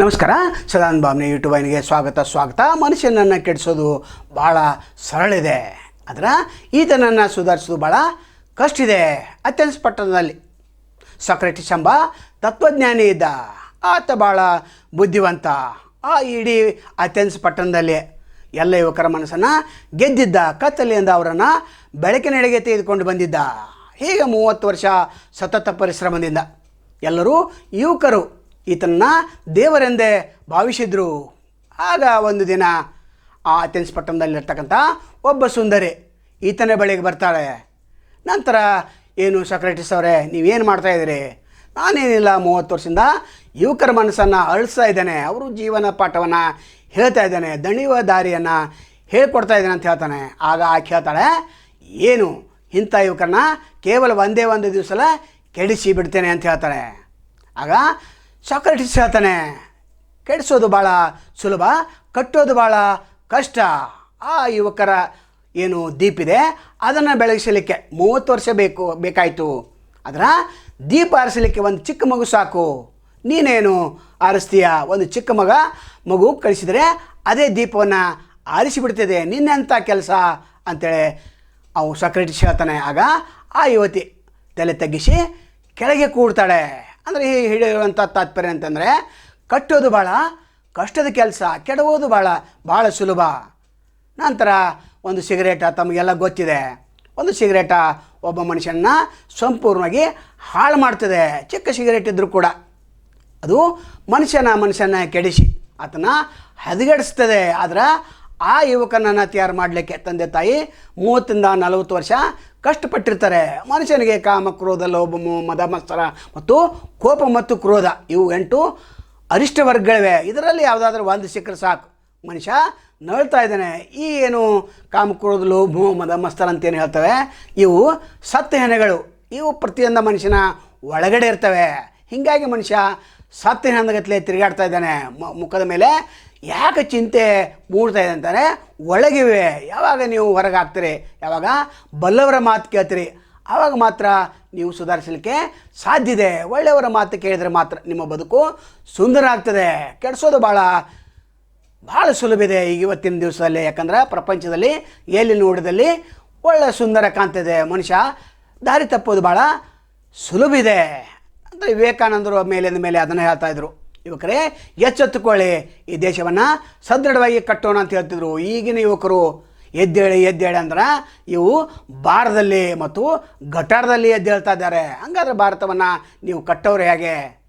ನಮಸ್ಕಾರ. ಸದಾನ್ ಯೂಟ್ಯೂಬ್ ವಾಹಿನಿಗೆ ಸ್ವಾಗತ ಸ್ವಾಗತ. ಮನುಷ್ಯನನ್ನು ಕೆಡಿಸೋದು ಭಾಳ ಸರಳ ಇದೆ. ಆದ್ರೆ ಈತನನ್ನು ಸುಧಾರಿಸೋದು ಭಾಳ ಕಷ್ಟ ಇದೆ ಅಥೆನ್ಸ್ ಪಟ್ಟಣದಲ್ಲಿ ಸಕ್ರೆಟಿಸ್ ಎಂಬ ತತ್ವಜ್ಞಾನಿ ಇದ್ದ. ಆತ ಭಾಳ ಬುದ್ಧಿವಂತ. ಆ ಇಡೀ ಅಥೆನ್ಸ್ ಪಟ್ಟಣದಲ್ಲಿ ಎಲ್ಲ ಯುವಕರ ಮನಸ್ಸನ್ನು ಗೆದ್ದಿದ್ದ. ಕತ್ತಲೆಯಿಂದ ಅವರನ್ನು ಬೆಳಕಿನೆಡೆಗೆ ತೆಗೆದುಕೊಂಡು ಬಂದಿದ್ದ. ಹೀಗೆ ಮೂವತ್ತು ವರ್ಷ ಸತತ ಪರಿಶ್ರಮದಿಂದ ಎಲ್ಲರೂ ಯುವಕರು ಈತನನ್ನ ದೇವರೆಂದೇ ಭಾವಿಸಿದ್ರು. ಆಗ ಒಂದು ದಿನ ಆ ಅಥೆನ್ಸ್ ಪಟ್ಟಣದಲ್ಲಿರ್ತಕ್ಕಂಥ ಒಬ್ಬ ಸುಂದರಿ ಈತನ ಬಳಿಗೆ ಬರ್ತಾಳೆ. ನಂತರ, ಏನು ಸೆಕ್ರೆಟರಿಸ್ ಅವರೇ, ನೀವೇನು ಮಾಡ್ತಾ ಇದ್ದೀರಿ? ನಾನೇನಿಲ್ಲ, ಮೂವತ್ತು ವರ್ಷದಿಂದ ಯುವಕರ ಮನಸ್ಸನ್ನು ಅಳಿಸ್ತಾ ಇದ್ದೇನೆ. ಅವರು ಜೀವನ ಪಾಠವನ್ನು ಹೇಳ್ತಾ ಇದ್ದಾನೆ. ದಣಿಯುವ ದಾರಿಯನ್ನು ಹೇಳ್ಕೊಡ್ತಾ ಇದ್ದಾನೆ ಅಂತ ಹೇಳ್ತಾನೆ. ಆಗ ಆಕೆ ಹೇಳ್ತಾಳೆ, ಏನು, ಇಂಥ ಯುವಕರನ್ನ ಕೇವಲ ಒಂದೇ ಒಂದು ದಿವಸ ಕೆಡಿಸಿ ಬಿಡ್ತೇನೆ ಅಂತ ಹೇಳ್ತಾಳೆ. ಆಗ ಸಾಕ್ರೆಟಿಸ್ ಹೇಳ್ತಾನೆ ಕೆಡಿಸೋದು ಭಾಳ ಸುಲಭ, ಕಟ್ಟೋದು ಭಾಳ ಕಷ್ಟ. ಆ ಯುವಕರ ಏನು ದೀಪಿದೆ ಅದನ್ನು ಬೆಳಗಿಸಲಿಕ್ಕೆ ಮೂವತ್ತು ವರ್ಷ ಬೇಕು, ಬೇಕಾಯಿತು. ಅದರ ದೀಪ ಆರಿಸಲಿಕ್ಕೆ ಒಂದು ಚಿಕ್ಕ ಮಗು ಸಾಕು. ನೀನೇನು ಆರಿಸ್ತೀಯ? ಒಂದು ಚಿಕ್ಕ ಮಗ, ಮಗು ಕಳಿಸಿದರೆ ಅದೇ ದೀಪವನ್ನು ಆರಿಸಿಬಿಡ್ತದೆ ನಿನ್ನೆಂಥ ಕೆಲಸ ಅಂತೇಳಿ ಅವು ಸಕ್ರೆಟಿಸ್ ಹೇಳ್ತಾನೆ ಆಗ ಆ ಯುವತಿ ತಲೆ ತಗ್ಗಿಸಿ ಕೆಳಗೆ ಕೂಡ್ತಾಳೆ. ಅಂದರೆ ಈ ಹಿಡಿಯುವಂಥ ತಾತ್ಪರ್ಯ ಅಂತಂದರೆ ಕಟ್ಟೋದು ಭಾಳ ಕಷ್ಟದ ಕೆಲಸ, ಕೆಡವೋದು ಭಾಳ ಭಾಳ ಸುಲಭ. ನಂತರ ಒಂದು ಸಿಗರೇಟ ತಮಗೆಲ್ಲ ಗೊತ್ತಿದೆ. ಒಂದು ಸಿಗರೇಟ ಒಬ್ಬ ಮನುಷ್ಯನ ಸಂಪೂರ್ಣವಾಗಿ ಹಾಳು ಮಾಡ್ತದೆ. ಚಿಕ್ಕ ಸಿಗರೇಟ್ ಇದ್ದರೂ ಕೂಡ. ಅದು ಮನುಷ್ಯನ ಮನುಷ್ಯನ ಕೆಡಿಸಿ, ಆತನ ಹದಗೆಡಿಸ್ತದೆ. ಆದ್ರೆ ಆ ಯುವಕನನ್ನು ತಯಾರು ಮಾಡಲಿಕ್ಕೆ ತಂದೆ ತಾಯಿ ಮೂವತ್ತಿಂದ ನಲವತ್ತು ವರ್ಷ ಕಷ್ಟಪಟ್ಟಿರ್ತಾರೆ. ಮನುಷ್ಯನಿಗೆ ಕಾಮ, ಕ್ರೋಧ, ಲೋಭ ಮದ ಮತ್ತು ಕೋಪ ಮತ್ತು ಕ್ರೋಧ ಇವು ಎಂಟು ಅರಿಷ್ಟ ವರ್ಗಗಳಿವೆ. ಇದರಲ್ಲಿ ಯಾವುದಾದ್ರೂ ಒಂದು ಸಿಕ್ಕರೆ ಸಾಕು. ಮನುಷ್ಯ ನಳ್ತಾ ಇದ್ದಾನೆ. ಈ ಏನು ಕಾಮ, ಕ್ರೋಧ, ಲೋಭ ಮದ ಅಂತೇನು ಹೇಳ್ತವೆ? ಇವು ಸತ್ತ ಹೆಣೆಗಳು. ಇವು ಪ್ರತಿಯೊಂದು ಮನುಷ್ಯನ ಒಳಗಡೆ ಇರ್ತವೆ. ಹೀಗಾಗಿ ಮನುಷ್ಯ ಸತ್ತ ಹೆಣಗತ್ಲೆ ತಿರುಗಾಡ್ತಾ ಇದ್ದಾನೆ. ಮುಖದ ಮೇಲೆ ಯಾಕೆ ಚಿಂತೆ ಮೂಡ್ತಾ ಇದೆ ಅಂತಾರೆ ಒಳಗಿವೆ, ಯಾವಾಗ ನೀವು ಹೊರಗೆ ಹಾಕ್ತೀರಿ ಯಾವಾಗ? ಬಲ್ಲವರ ಮಾತು ಕೇಳ್ತೀರಿ. ಆವಾಗ ಮಾತ್ರ ನೀವು ಸುಧಾರಿಸಲಿಕ್ಕೆ ಸಾಧ್ಯ ಇದೆ. ಒಳ್ಳೆಯವರ ಮಾತು ಕೇಳಿದರೆ ಮಾತ್ರ ನಿಮ್ಮ ಬದುಕು ಸುಂದರ ಆಗ್ತದೆ. ಕೆಡಿಸೋದು ಭಾಳ ಭಾಳ ಸುಲಭ ಇದೆ ಈಗ ಇವತ್ತಿನ ದಿವಸದಲ್ಲಿ. ಯಾಕಂದ್ರೆ ಪ್ರಪಂಚದಲ್ಲಿ, ಎಲ್ಲಿ ನೋಡಿದಲ್ಲಿ ಒಳ್ಳೆ ಸುಂದರ ಕಾಣ್ತಿದೆ. ಮನುಷ್ಯ ದಾರಿ ತಪ್ಪೋದು ಭಾಳ ಸುಲಭ ಇದೆ. ಅಂದರೆ ವಿವೇಕಾನಂದರು ಮೇಲಿಂದ ಮೇಲೆ ಅದನ್ನು ಹೇಳ್ತಾ ಇದ್ರು. ಯುವಕರೇ, ಎಚ್ಚೆತ್ತುಕೊಳ್ಳಿ. ಈ ದೇಶವನ್ನು ಸದೃಢವಾಗಿ ಕಟ್ಟೋಣ ಅಂತ ಹೇಳ್ತಿದ್ರು. ಈಗಿನ ಯುವಕರು ಎದ್ದೇಳಿ ಎದ್ದೇಳಿ ಅಂದ್ರೆ ಇವು ಭಾರತದಲ್ಲಿ ಮತ್ತು ಗಟಾರದಲ್ಲಿ ಎದ್ದೇಳ್ತಾ ಇದ್ದಾರೆ. ಹಂಗಾದ್ರೆ ಭಾರತವನ್ನು ನೀವು ಕಟ್ಟೋರು ಹೇಗೆ?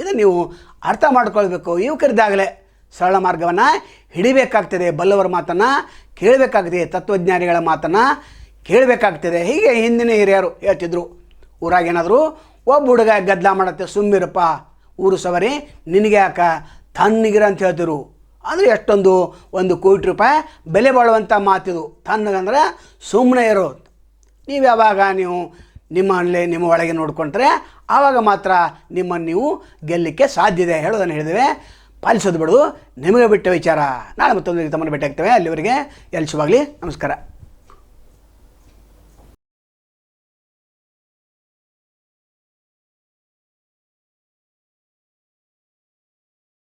ಇದು ನೀವು ಅರ್ಥ ಮಾಡ್ಕೊಳ್ಬೇಕು. ಯುವಕರಿದ್ದಾಗಲೇ ಸರಳ ಮಾರ್ಗವನ್ನು ಹಿಡಿಬೇಕಾಗ್ತದೆ. ಬಲ್ಲವರ ಮಾತನ್ನು ಕೇಳಬೇಕಾಗ್ತದೆ. ತತ್ವಜ್ಞಾನಿಗಳ ಮಾತನ್ನು ಕೇಳಬೇಕಾಗ್ತದೆ. ಹೀಗೆ ಹಿಂದಿನ ಹಿರಿಯರು ಹೇಳ್ತಿದ್ರು. ಊರಾಗೇನಾದರೂ ಒಬ್ಬ ಹುಡುಗ ಗದ್ದಲ ಮಾಡತ್ತೆ. ಸುಮ್ಮಿರಪ್ಪ ಊರು ಸವರಿ ನಿನಗೆ ಯಾಕ ತನ್ನಿಗಿರ ಅಂತ ಹೇಳ್ತಿರು. ಅಂದರೆ ಎಷ್ಟೊಂದು ಒಂದು ಕೋಟಿ ರೂಪಾಯಿ ಬೆಲೆ ಬಾಳುವಂಥ ಮಾತಿದು. ತನ್ನಗಂದ್ರೆ ಸುಮ್ಮನೆ ಇರೋ. ನೀವು ಯಾವಾಗ ನೀವು ನಿಮ್ಮಲ್ಲಿ ನಿಮ್ಮ ಒಳಗೆ ನೋಡಿಕೊಂಡ್ರೆ ಆವಾಗ ಮಾತ್ರ ನಿಮ್ಮನ್ನು ನೀವು ಗೆಲ್ಲಲಿಕ್ಕೆ ಸಾಧ್ಯ ಇದೆ. ಹೇಳೋದನ್ನು ಹೇಳಿದ್ದೇವೆ. ಪಾಲಿಸೋದು ಬಿಡು ನಿಮಗೆ ಬಿಟ್ಟ ವಿಚಾರ. ನಾಳೆ ಮತ್ತೊಂದು ತಮ್ಮನ್ನು ಭೇಟಿ ಆಗ್ತೇವೆ ಅಲ್ಲಿವರೆಗೆ ಶುಭಾಗಲಿ ನಮಸ್ಕಾರ.